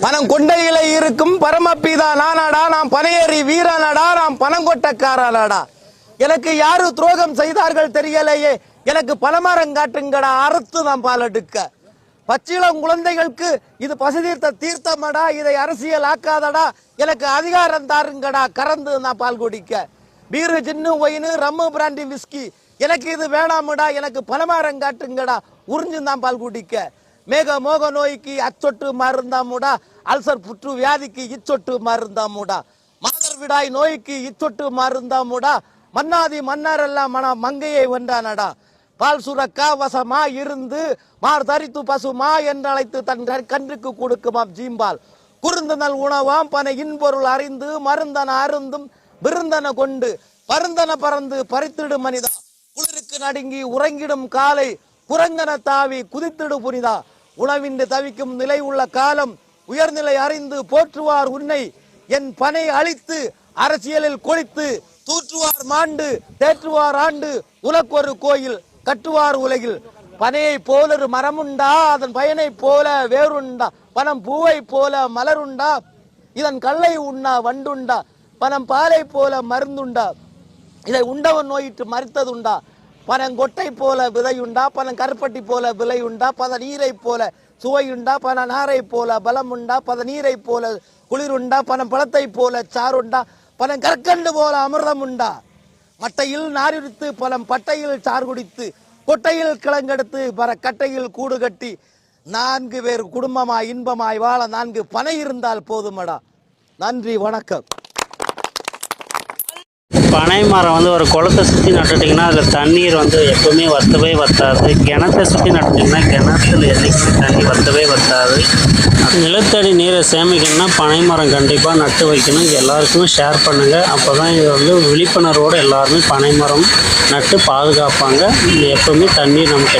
பணம் கொண்டையிலே இருக்கும் பரமபிதா நானாடா நாம் பனையேறி வீரனடா நாம் பணங்கொட்டக்காரனாடா எனக்கு யாரு துரோகம் செய்தார்கள் தெரியலையே. எனக்கு பலமரம் காட்டுங்கடா அறுத்து நாம் பாலெடுக்க. பச்சிளம் குழந்தைகளுக்கு இது பசுதீர்த்த தீர்த்தமடா இதை அரசியல் ஆக்காதடா. எனக்கு அதிகாரம் தாருங்கடா கறந்து நான் பால் குடிக்க. Beer gin wine rum brandy whisky. எனக்கு இது வேணாமடா எனக்கு பலமாரம் காட்டுங்கடா உறிஞ்சு தான் பால் குடிக்க. மேக மோக நோய்க்கு அச்சொட்டு மருந்தாமுடா அல்சர் புற்று வியாதிக்கு இச்சொட்டு மருந்தாமுடா மாதர் விடாய் நோய்க்கு இச்சொட்டு மருந்தாமுடா மன்னாதி மன்னாரெல்லாம் எல்லாம் மன மங்கையை வென்றானடா பால் சுரக்கா வசமா இருந்து மார் தரித்து பசுமா என்றழைத்து தன் கன்றுக்கு கொடுக்குமாம் ஜீம்பால். குறுந்தனல் உணவாம் பனை இன்பொருள் அறிந்து மருந்தன அருந்தும் விருந்தன கொண்டு பருந்தன பறந்து பறித்திடும் மனிதா. குளிருக்கு நடுங்கி உறங்கிடும் காலை குரங்கன தாவி குதித்திடு புனிதா. உணவின்றி தவிக்கும் நிலை உள்ள காலம் உயர்நிலை அறிந்து போற்றுவார் உன்னை. என் பனை அழித்து அரசியலில் கொளித்து தூற்றுவார் மாண்டு தேற்றுவார் ஆண்டு. உனக்கொரு கோயில் கட்டுவார் உலகில். பனையை போலொரு மரமுண்டா அதன் பயனை போல வேறுண்டா. பனம் பூவை போல மலருண்டா. இதன் கல்லை உண்ணா வண்டுண்டா. பனம் பாலை போல மருந்துண்டா. இதை உண்டவன் நோயிட்டு மறித்ததுண்டா. பனங்கொட்டை போல விதையுண்டா பனம் கருப்பட்டி போல விலையுண்டா பத நீரை போல சுவையுண்டா பன நாரை போல பலமுண்டா பத நீரை போல குளிருண்டா பனம் பழத்தை போல சாருண்டா பனம் கற்கண்டு போல அமிர்தம் உண்டா மட்டையில் நாரிடுத்து பலம் பட்டையில் சாறு குடித்து கொட்டையில் கிழங்கெடுத்து பர கட்டையில் கூடு கட்டி நான்கு பேர் குடும்பமாய் இன்பமாய் வாழ நான்கு பனை இருந்தால் போதுமடா. நன்றி வணக்கம். பனை மரம் வந்து ஒரு குளத்தை சுற்றி நட்டுட்டிங்கன்னா அதில் தண்ணீர் வந்து எப்போவுமே வத்தவே வத்தாது. கிணத்தை சுற்றி நட்டுட்டிங்கன்னா கிணத்துல என்றைக்குமே தண்ணி வத்தவே வத்தாது. நிலத்தடி நீரை சேமிக்கணும்னா பனை மரம் கண்டிப்பாக நட்டு வைக்கணும். இது எல்லாருக்குமே ஷேர் பண்ணுங்கள் அப்போ தான் இது வந்து விழிப்புணர்வோடு எல்லாருமே பனை மரம் நட்டு பாதுகாப்பாங்க. எப்போவுமே தண்ணீர் நமக்கு